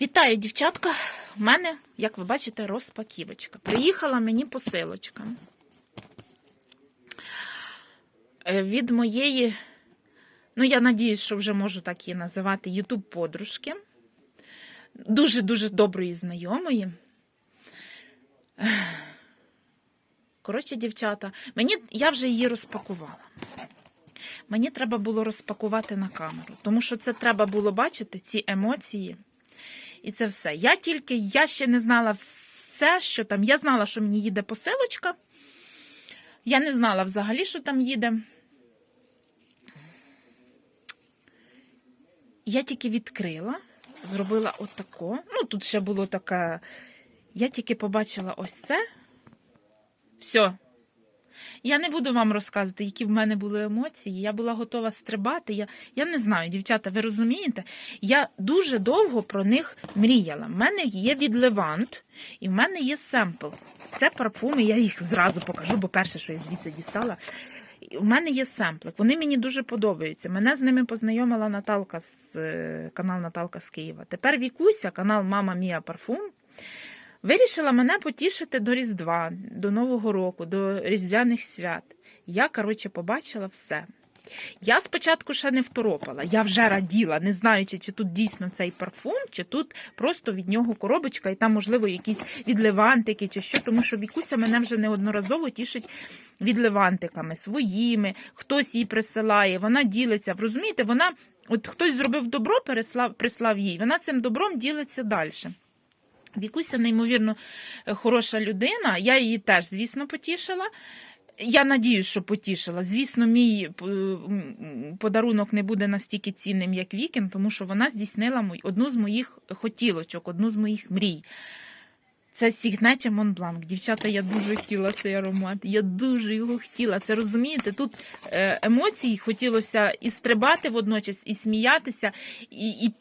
Вітаю, дівчатка! У мене, як ви бачите, розпаківочка. Приїхала мені посилочка. Е, Від моєї, ну, я надіюсь, що вже можу так її називати, Ютуб-подружки. Дуже-дуже доброї знайомої. Коротше, дівчата, мені, я вже її розпакувала. Мені треба було розпакувати на камеру, тому що це треба було бачити, ці емоції. І це все. Я тільки, я ще не знала все, що там. Я знала, що мені їде посилочка. Я не знала взагалі, що там їде. Я тільки відкрила, зробила отако. Ну, тут ще було таке. Я тільки побачила ось це. Все. Я не буду вам розказувати, які в мене були емоції. Я була готова стрибати. Я, я не знаю, дівчата, ви розумієте? Я дуже довго про них мріяла. В мене є від Левант і в мене є семпл. Це парфуми, я їх зразу покажу, бо перше, що я звідси дістала. У мене є семплик. Вони мені дуже подобаються. Мене з ними познайомила Наталка з е, канал Наталка з Києва. Тепер Вікуся, канал Мама Мія Парфум. Вирішила мене потішити до Різдва, до Нового року, до Різдвяних свят. Я, коротше, побачила все. Я спочатку ще не второпала, я вже раділа, не знаючи, чи тут дійсно цей парфум, чи тут просто від нього коробочка, і там, можливо, якісь відливантики, чи що, тому що Вікуся мене вже неодноразово тішить відливантиками своїми, хтось їй присилає, вона ділиться. Розумієте, вона, от хтось зробив добро, переслав, прислав їй, вона цим добром ділиться далі. Вікуся, неймовірно е, хороша людина. Я її теж, звісно, потішила. Я надіюсь, що потішила. Звісно, мій е, подарунок не буде настільки цінним, як Вікін, тому що вона здійснила одну з моїх хотілочок, одну з моїх мрій. Це Mont Blanc. Дівчата, я дуже хотіла цей аромат. Я дуже його хотіла. Це розумієте? Тут е, емоцій хотілося і стрибати водночас, і сміятися, і, і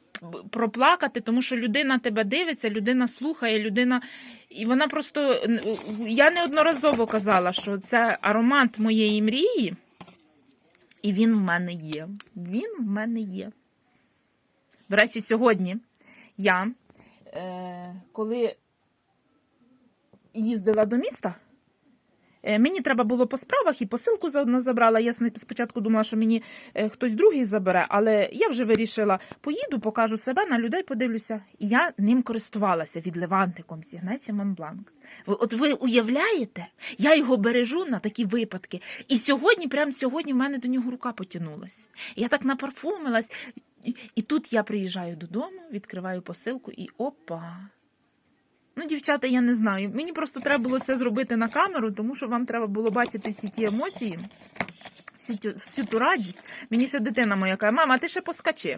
проплакати, тому що людина тебе дивиться, людина слухає, людина. І вона просто. Я неодноразово казала, що це аромат моєї мрії, і він в мене є. Він в мене є. До речі, сьогодні я, е, коли їздила до міста. Е, Мені треба було по справах і посилку заодно забрала. Я спочатку думала, що мені е, хтось другий забере, але я вже вирішила, поїду, покажу себе, на людей подивлюся. Я ним користувалася від Левантиком Blanc. Ви- От ви уявляєте, я його бережу на такі випадки. І сьогодні, прямо сьогодні, в мене до нього рука потягнулась. Я так напарфумилась. І тут я приїжджаю додому, відкриваю посилку і опа. Ну, дівчата, я не знаю. Мені просто треба було це зробити на камеру, тому що вам треба було бачити всі ті емоції, всю, тю- всю ту радість. Мені ще дитина моя каже, мама, ти ще поскачи.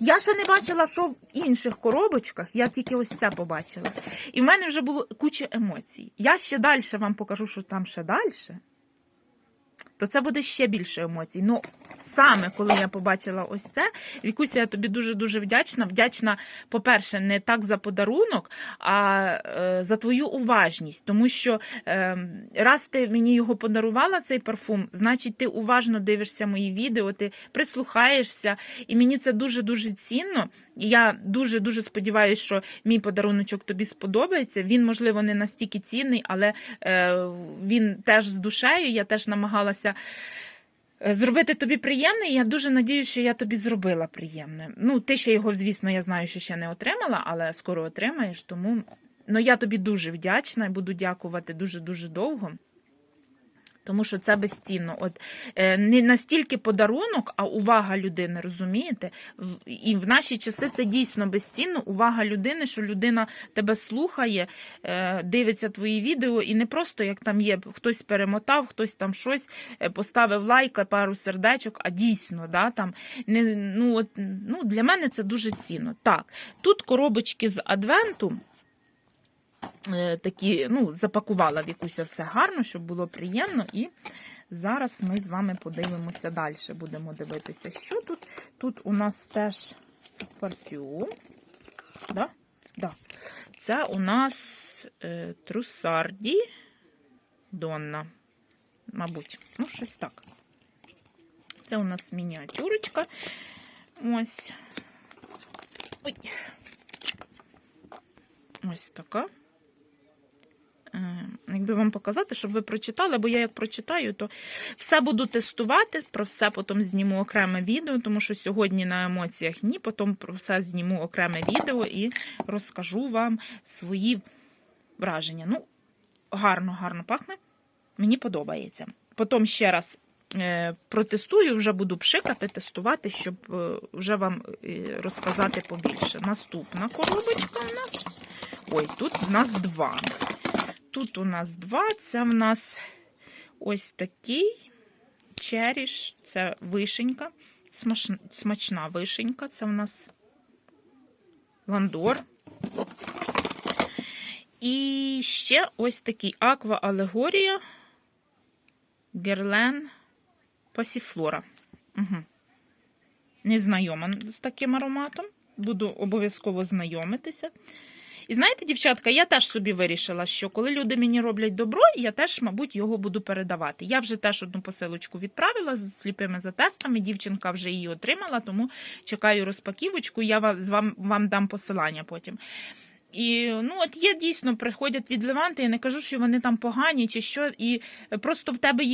Я ще не бачила, що в інших коробочках, я тільки ось це побачила. І в мене вже було куча емоцій. Я ще далі вам покажу, що там ще далі. То це буде ще більше емоцій. Ну, саме коли я побачила ось це, Вікуся, я тобі дуже-дуже вдячна. Вдячна, по-перше, не так за подарунок, а е, за твою уважність. Тому що е, раз ти мені його подарувала, цей парфум, значить, ти уважно дивишся мої відео, ти прислухаєшся, і мені це дуже-дуже цінно. І я дуже-дуже сподіваюся, що мій подаруночок тобі сподобається. Він, можливо, не настільки цінний, але е, він теж з душею. Я теж намагалася е, зробити тобі приємне. і Я дуже надіюся, що я тобі зробила приємне. Ну, ти ще його, звісно, я знаю, що ще не отримала, але скоро отримаєш. Тому ну, я тобі дуже вдячна і буду дякувати дуже-дуже довго. Тому що це безцінно. От е, не настільки подарунок, а увага людини, розумієте? В- І в наші часи це дійсно безцінно. Увага людини, що людина тебе слухає, е, дивиться твої відео, і не просто як там є, хтось перемотав, хтось там щось е, поставив лайк, пару сердечок, а дійсно, да, там не ну от ну для мене це дуже цінно. Так, тут коробочки з адвенту. Е, Такі, ну, запакувала в якусь все гарно, щоб було приємно. І зараз ми з вами подивимося далі. Будемо дивитися, що тут. Тут у нас теж парфюм. Да? Да. Це у нас е, Трусарді Донна. Мабуть, ну, щось так. Це у нас мініатюрочка. Ось. Ой. Ось така. Е, вам показати, щоб ви прочитали, бо я як прочитаю, то все буду тестувати, про все потім зніму окреме відео, тому що сьогодні на емоціях ні, потім про все зніму окреме відео і розкажу вам свої враження. Ну, гарно, гарно пахне. Мені подобається. Потім ще раз е, протестую, вже буду пшикати, тестувати, щоб е, вже вам е, розказати побільше. Наступна коробочка у нас. Ой, тут в нас два. Тут у нас два. Це в нас ось такий черіш, це вишенька, смачна, вишенька. Це в нас ландор. І ще ось такий аква алегорія Герлен Пасіфлора. Угу. Не з таким ароматом. Буду обов'язково знайомитися. І знаєте, дівчатка, я теж собі вирішила, що коли люди мені роблять добро, я теж, мабуть, його буду передавати. Я вже теж одну посилочку відправила з сліпими затестами. Дівчинка вже її отримала, тому чекаю розпаківочку. Я вам, вам дам посилання потім. І ну, от є дійсно приходять від Леванти, я не кажу, що вони там погані чи що. І просто в тебе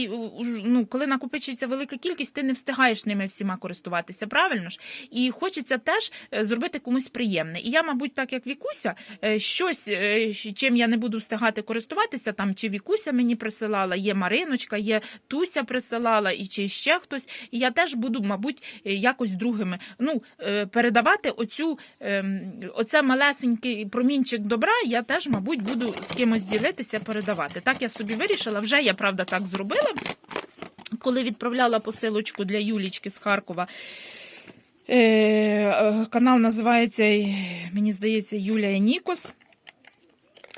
ну, коли накопичується велика кількість, ти не встигаєш ними всіма користуватися, правильно ж? І хочеться теж е, зробити комусь приємне. І я, мабуть, так як Вікуся, е, щось, е, чим я не буду встигати користуватися, там чи Вікуся мені присилала, є Мариночка, є Туся присилала, і чи ще хтось. І я теж буду, мабуть, якось другими ну, передавати оцю, ем, оце малесенький промінчик добра, я теж, мабуть, буду з кимось ділитися, передавати. Так я собі вирішила. Вже я правда так зробила. Коли відправляла посилочку для Юлічки з Харкова. Е, канал називається, мені здається, Юлія Нікос.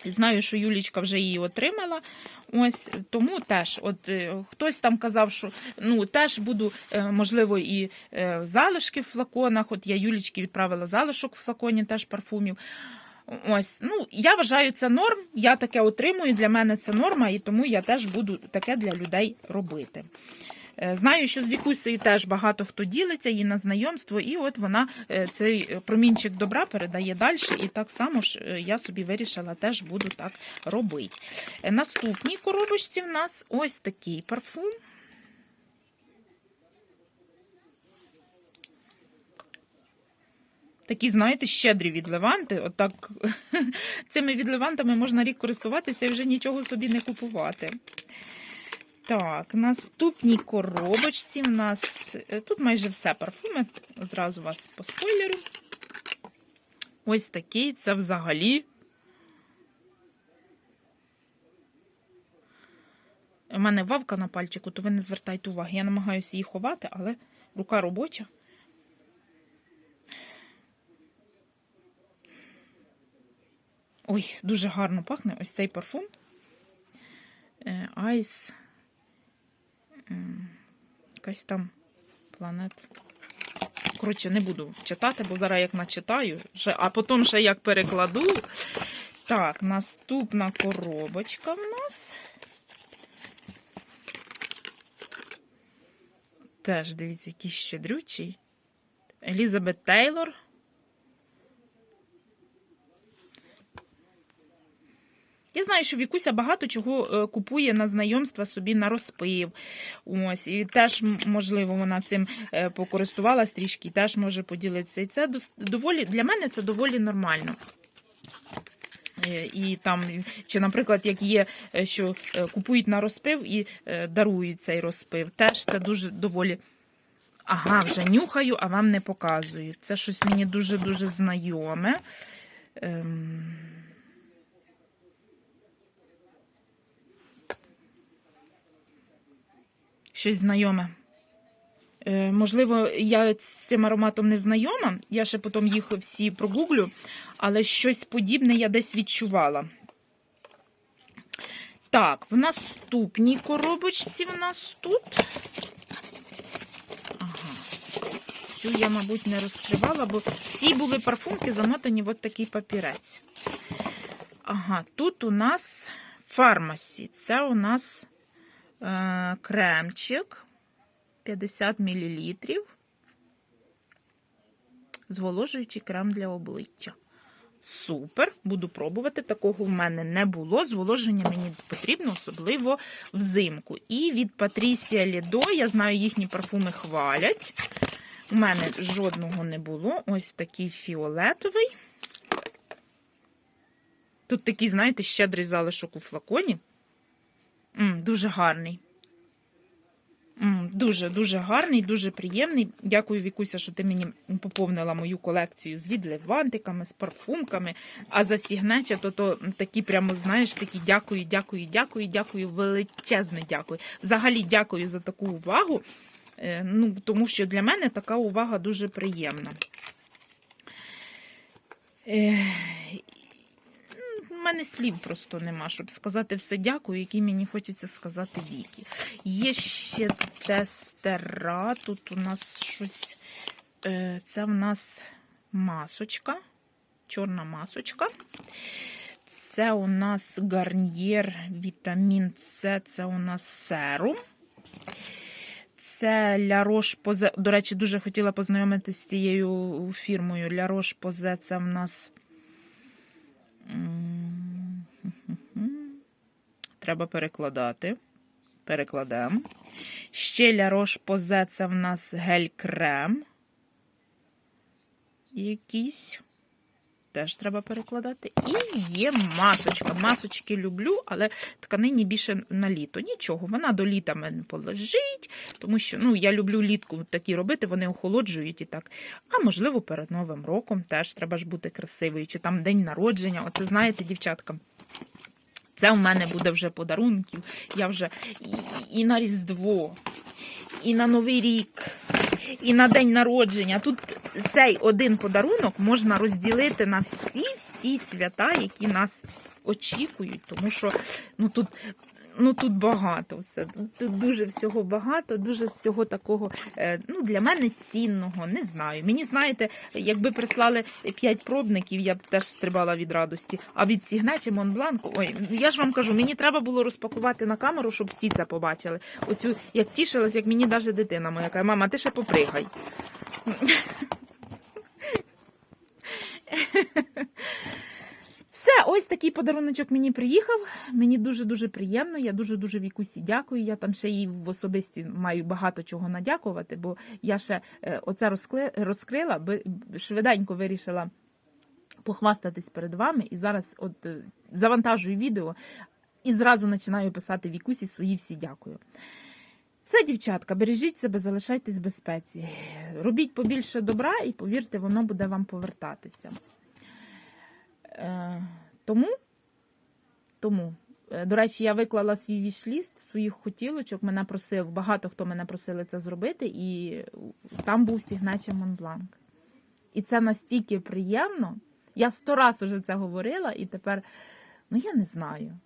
Знаю, що Юлічка вже її отримала. Ось тому теж, от е, хтось там казав, що ну теж буду, е, можливо, і е, залишки в флаконах. От я Юлічки відправила залишок в флаконі, теж парфумів. Ось, ну я вважаю це норм. Я таке отримую. Для мене це норма, і тому я теж буду таке для людей робити. Е, Знаю, що з Вікусею теж багато хто ділиться її на знайомство, і от вона е, цей промінчик добра передає далі. І так само ж е, я собі вирішила, теж буду так робити. Е, Наступній коробочці в нас ось такий парфум. Такі, знаєте, щедрі від Леванти. Отак цими від Левантами можна рік користуватися і вже нічого собі не купувати. Так, наступній коробочці в нас е, тут майже все парфуми. Одразу вас по спойлеру. Ось такий, це взагалі. У мене вавка на пальчику, то ви не звертайте уваги. Я намагаюся її ховати, але рука робоча. Ой, дуже гарно пахне ось цей парфум. Е, Айс. Ем, Якась там планет. Коротше, не буду читати, бо зараз як начитаю, а потім ще як перекладу. Так, наступна коробочка в нас. Теж, дивіться, який щедрючий. Елізабет Тейлор. Знаю, що Вікуся багато чого е, купує на знайомства собі на розпив. Ось, і теж, можливо, вона цим е, покористувалась трішки, теж може поділитися. І це доволі для мене це доволі нормально. Е, І там, чи, наприклад, як є, що купують на розпив і дарують цей розпив, теж це дуже доволі. Ага, вже нюхаю, а вам не показую. Це щось мені дуже-дуже знайоме. Ем... щось знайоме. Е, можливо, я з цим ароматом не знайома, я ще потім їх всі прогуглю, але щось подібне я десь відчувала. Так, в наступній коробочці в нас тут. Ага. Цю я, мабуть, не розкривала, бо всі були парфумки замотані в от такий папірець. Ага, тут у нас фармасі. Це у нас кремчик 50 мл. Зволожуючий крем для обличчя. Супер, буду пробувати. Такого в мене не було. Зволоження мені потрібно, особливо взимку. І від Патрісія Лідо, я знаю, їхні парфуми хвалять. У мене жодного не було. Ось такий фіолетовий. Тут такий, знаєте, щедрий залишок у флаконі. М, дуже гарний. М, Дуже дуже гарний, дуже приємний. Дякую, Вікуся, що ти мені поповнила мою колекцію з відливантиками, з парфумками. А за сігнеча, то, то такі прямо, знаєш, такі дякую, дякую, дякую, дякую, величезне дякую. Взагалі дякую за таку увагу. Е, Ну, тому що для мене така увага дуже приємна. Мене слів просто нема, щоб сказати все дякую, які мені хочеться сказати Вікі. Є ще тестера. Тут у нас щось. е, Це в нас масочка, чорна масочка. Це у нас гарнір вітамін С, це у нас серум. Це Ля Рош Позе. До речі, дуже хотіла познайомитися з цією фірмою. Ля Рош Позе це в нас. Треба перекладати. Перекладемо. Ще Ля Рош Позе це в нас гель-крем. Якийсь. Теж треба перекладати. І є масочка. Масочки люблю, але тканині більше на літо. Нічого, вона до літа мене полежить, тому що ну, я люблю літку такі робити, вони охолоджують і так. А можливо, перед Новим роком теж треба ж бути красивою. Чи там день народження. Оце знаєте, дівчатка. Це в мене буде вже подарунків. Я вже і, і на Різдво, і на Новий рік, і на день народження. Тут цей один подарунок можна розділити на всі-всі свята, які нас очікують, тому що ну тут. Ну тут багато все. Тут дуже всього багато, дуже всього такого е, ну для мене цінного. Не знаю. Мені знаєте, якби прислали 5 пробників, я б теж стрибала від радості. А від Сігне Монбланку, ой, я ж вам кажу, мені треба було розпакувати на камеру, щоб всі це побачили. Оцю як тішилась, як мені навіть дитина моя каже, мама, ти ще попригай. Все, ось такий подаруночок мені приїхав. Мені дуже-дуже приємно. Я дуже-дуже Вікусі дякую. Я там ще їй в особисті маю багато чого надякувати, бо я ще е, оце розкрила, швиденько вирішила похвастатись перед вами. І зараз от е, завантажую відео і зразу починаю писати Вікусі свої всі дякую. Все, дівчатка, бережіть себе, залишайтесь в безпеці. Робіть побільше добра і повірте, воно буде вам повертатися. Тому, тому, е, до речі, я виклала свій вішліст своїх хотілочок. Мене просив, багато хто мене просили це зробити, і там був сігначе Монбланк. І це настільки приємно. Я сто раз уже це говорила, і тепер, ну я не знаю.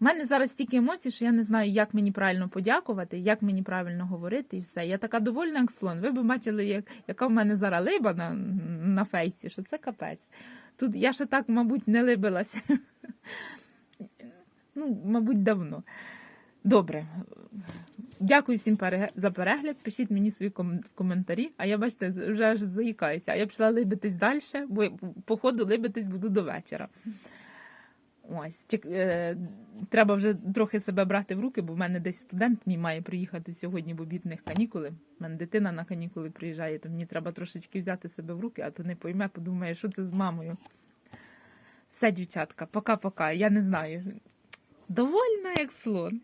У мене зараз стільки емоцій, що я не знаю, як мені правильно подякувати, як мені правильно говорити, і все. Я така довольна, як слон. Ви б бачили, як, яка в мене зараз либа на, на фейсі, що це капець. Тут я ще так, мабуть, не либилася. Ну, мабуть, давно. Добре. Дякую всім за перегляд. Пишіть мені свої ком- коментарі. А я, бачите, вже аж заїкаюся. А я пішла либитись далі, бо по ходу либитись буду до вечора. Ось, тік, е, треба вже трохи себе брати в руки, бо в мене десь студент мій має приїхати сьогодні в обідних канікули. У мене дитина на канікули приїжджає, то мені треба трошечки взяти себе в руки, а то не пойме, подумає, що це з мамою. Все, дівчатка, пока-пока. Я не знаю. Довольна, як слон.